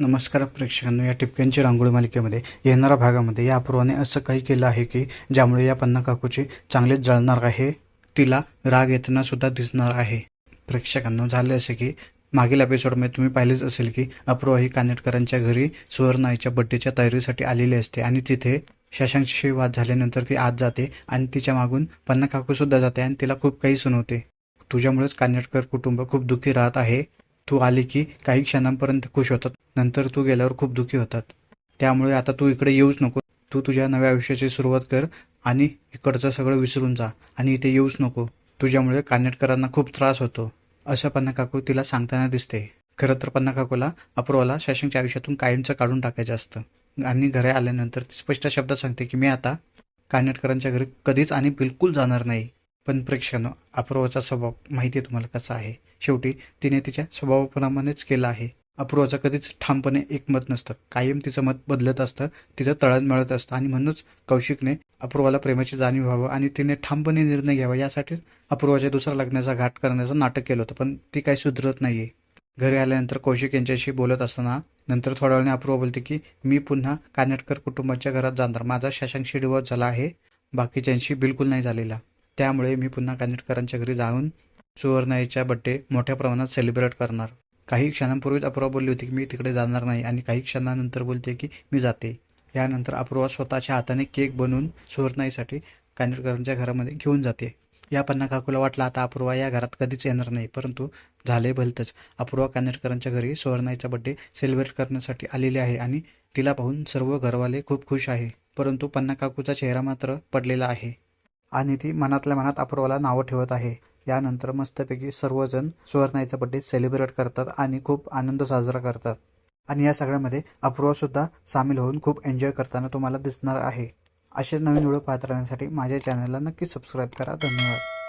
नमस्कार प्रेक्षकांनो या टिपक्यांची रांगोळी मालिकेमध्ये येणाऱ्या भागामध्ये या अपूर्वाने असं काही केलं आहे की ज्यामुळे या पन्ना काकूची चांगलेच जळणार आहे तिला राग येताना सुद्धा दिसणार आहे. प्रेक्षकांनो झाले असे की मागील एपिसोडमध्ये तुम्ही पाहिलेच असेल की अपूर्वा ही कानेटकरांच्या घरी सुवर्णाईच्या बड्डेच्या तयारीसाठी आलेली असते आणि तिथे शशांकशी वाद झाल्यानंतर ती आत जाते आणि तिच्या मागून पन्ना काकू सुद्धा जाते आणि तिला खूप काही सुनवते. तुझ्यामुळेच कानेटकर कुटुंब खूप दुःखी राहत आहे. तू आली की काही क्षणांपर्यंत खुश होतात. नंतर तू गेल्यावर खूप दुःखी होतात. त्यामुळे आता तू इकडे येऊच नको. तू तुझ्या नव्या आयुष्याची सुरुवात कर आणि इकडचं सगळं विसरून जा आणि इथे येऊच नको. तुझ्यामुळे कानेटकरांना खूप त्रास होतो. असं पन्ना काकू तिला सांगताना दिसते. खरं तर पन्ना काकूला अपूर्वाला शशांकच्या आयुष्यातून कायमचं काढून टाकायचं असतं. आणि घरी आल्यानंतर ती स्पष्ट शब्दात सांगते की मी आता कानेटकरांच्या घरी कधीच आणि बिलकुल जाणार नाही. पण प्रेक्षकांनो अपूर्वाचा स्वभाव माहिती आहे तुम्हाला कसा आहे? शेवटी तिने तिच्या स्वभावाप्रमाणेच केला आहे. अपूर्वाचं कधीच ठामपणे एकमत नसतं. कायम तिचं मत बदलत असतं तिचं तळण मिळत असतं आणि म्हणूनच कौशिकने अपूर्वाला प्रेमाची जाणीव व्हावं आणि तिने ठामपणे निर्णय घ्यावा यासाठीच अपूर्वाच्या दुसऱ्या लग्नाचा घाट करण्याचं नाटक केलं होतं पण ती काही सुधरत नाहीये. घरी आल्यानंतर कौशिक यांच्याशी बोलत असताना नंतर थोड्या वेळाने अपूर्वा बोलते की मी पुन्हा कानेटकर कुटुंबाच्या घरात जाणार. माझा शशांकशी डिवॉर्स झाला आहे. बाकीच्यांशी बिलकुल नाही झालेला. त्यामुळे मी पुन्हा कानेटकरांच्या घरी जाऊन सुवर्णाईच्या बड्डे मोठ्या प्रमाणात सेलिब्रेट करणार. काही क्षणांपूर्वीच अपूर्वा बोलली होती की मी तिकडे जाणार नाही आणि काही क्षणानंतर बोलते की मी जाते. यानंतर अपूर्वा स्वतःच्या हाताने केक बनवून सुवर्णाईसाठी कानेटकरांच्या घरामध्ये घेऊन जाते. या पन्ना काकूला वाटलं आता अपूर्वा या घरात कधीच येणार नाही परंतु झाले भलतंच. अपूर्वा कानेटकरांच्या घरी सुवर्णाईचा बड्डे सेलिब्रेट करण्यासाठी आलेली आहे आणि तिला पाहून सर्व घरवाले खूप खुश आहे. परंतु पन्ना काकूचा चेहरा मात्र पडलेला आहे. आणि ती मनातल्या मनात अपूर्वाला नावं ठेवत आहे. यानंतर मस्तपैकी सर्वजण सुवर्णाईचा बड्डे सेलिब्रेट करतात आणि खूप आनंद साजरा करतात. आणि या सगळ्यामध्ये अपूर्वा सुद्धा सामील होऊन खूप एन्जॉय करताना तुम्हाला दिसणार आहे. असे नवीन व्हिडिओ पाहत राहण्यासाठी माझ्या चॅनलला नक्की सबस्क्राईब करा. धन्यवाद.